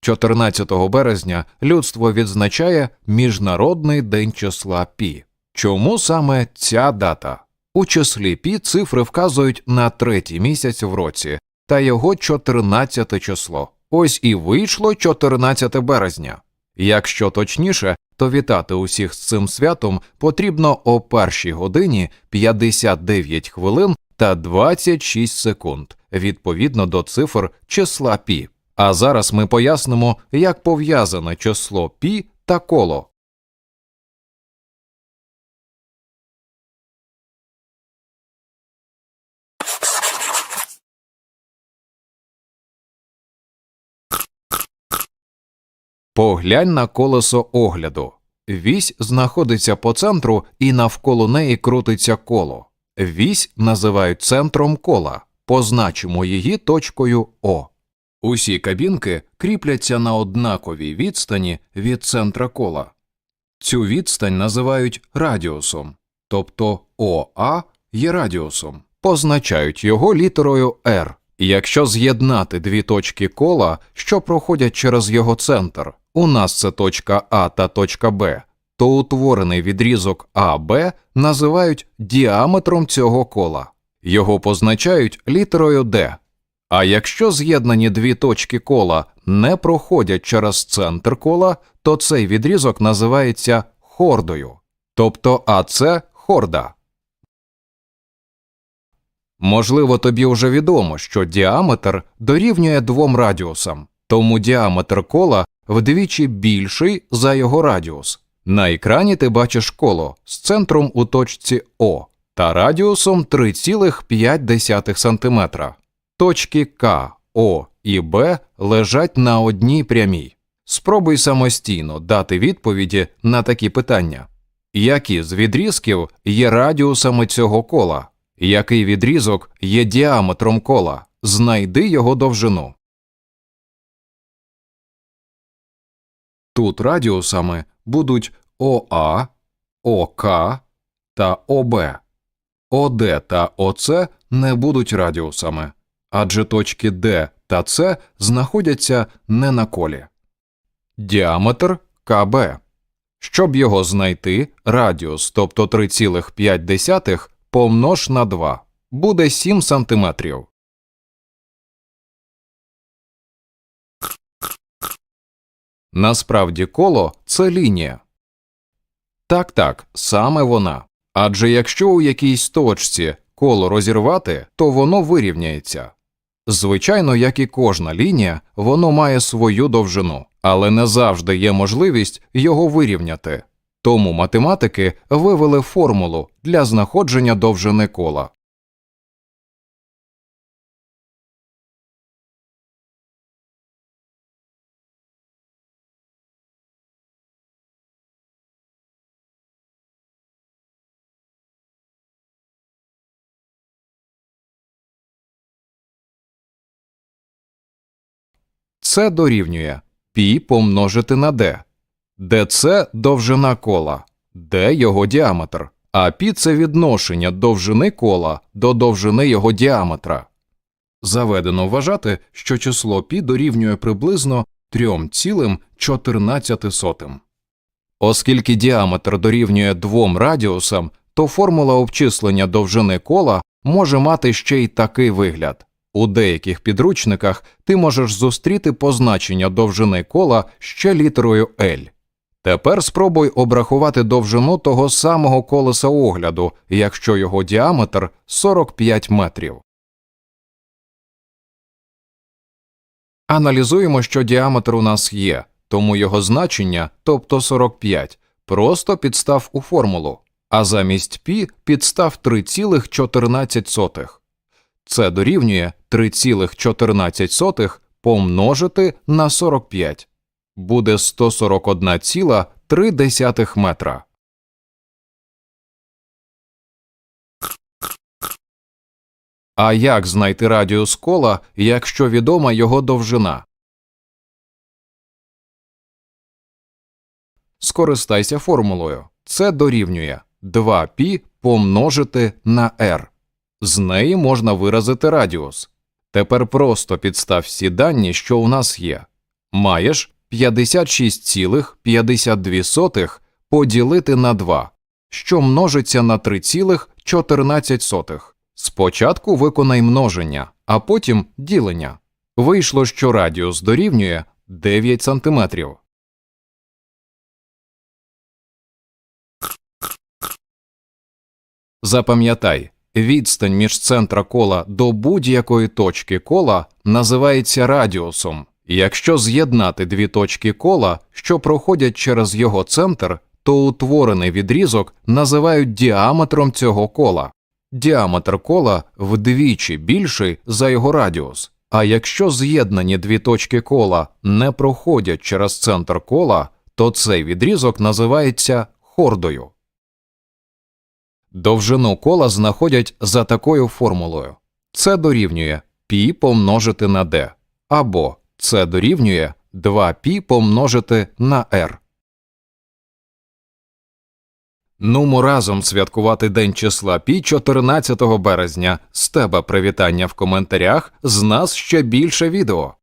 14 березня людство відзначає Міжнародний день числа Пі. Чому саме ця дата? У числі Пі цифри вказують на третій місяць в році та його 14 число. Ось і вийшло 14 березня. Якщо точніше, то вітати усіх з цим святом потрібно о першій годині 59 хвилин та 26 секунд відповідно до цифр числа пі. А зараз ми пояснимо, як пов'язане число пі та коло. Поглянь на колесо огляду. Вісь знаходиться по центру і навколо неї крутиться коло. Вісь називають центром кола. Позначимо її точкою О. Усі кабінки кріпляться на однаковій відстані від центра кола. Цю відстань називають радіусом, тобто ОА є радіусом. Позначають його літерою R. Якщо з'єднати дві точки кола, що проходять через його центр, у нас це точка А та точка Б, то утворений відрізок АБ називають діаметром цього кола. Його позначають літерою D. А якщо з'єднані дві точки кола не проходять через центр кола, то цей відрізок називається хордою, тобто АЦ хорда. Можливо, тобі вже відомо, що діаметр дорівнює двом радіусам, тому діаметр кола вдвічі більший за його радіус. На екрані ти бачиш коло з центром у точці О та радіусом 3,5 см. Точки К, О і Б лежать на одній прямій. Спробуй самостійно дати відповіді на такі питання. Які з відрізків є радіусами цього кола? Який відрізок є діаметром кола? Знайди його довжину. Тут радіусами будуть ОА, ОК та ОБ. ОД та ОЦ не будуть радіусами, адже точки Д та С знаходяться не на колі. Діаметр КБ. Щоб його знайти, радіус, тобто 3,5 помнож на 2, буде 7 см. Насправді коло це лінія. Так, так, саме вона. Адже якщо у якійсь точці коло розірвати, то воно вирівняється. Звичайно, як і кожна лінія, воно має свою довжину, але не завжди є можливість його вирівняти. Тому математики вивели формулу для знаходження довжини кола. Це дорівнює π помножити на d, де це довжина кола, d його діаметр, а π – це відношення довжини кола до довжини його діаметра. Заведено вважати, що число π дорівнює приблизно 3,14. Оскільки діаметр дорівнює двом радіусам, то формула обчислення довжини кола може мати ще й такий вигляд. У деяких підручниках ти можеш зустріти позначення довжини кола ще літерою L. Тепер спробуй обрахувати довжину того самого колеса огляду, якщо його діаметр 45 метрів. Аналізуємо, що діаметр у нас є, тому його значення, тобто 45, просто підстав у формулу, а замість π підстав 3,14. Це дорівнює 3,14 помножити на 45. Буде 141,3 метра. А як знайти радіус кола, якщо відома його довжина? Скористайся формулою. Це дорівнює 2π помножити на r. З неї можна виразити радіус. Тепер просто підстав всі дані, що у нас є. Маєш 56,52 поділити на 2, що множиться на 3,14. Спочатку виконай множення, а потім ділення. Вийшло, що радіус дорівнює 9 см. Запам'ятай, відстань між центра кола до будь-якої точки кола називається радіусом. Якщо з'єднати дві точки кола, що проходять через його центр, то утворений відрізок називають діаметром цього кола. Діаметр кола вдвічі більший за його радіус. А якщо з'єднані дві точки кола не проходять через центр кола, то цей відрізок називається хордою. Довжину кола знаходять за такою формулою. Це дорівнює π помножити на d, або це дорівнює 2π помножити на r. Нумо разом святкувати День числа Пі 14 березня. З тебе привітання в коментарях, з нас ще більше відео.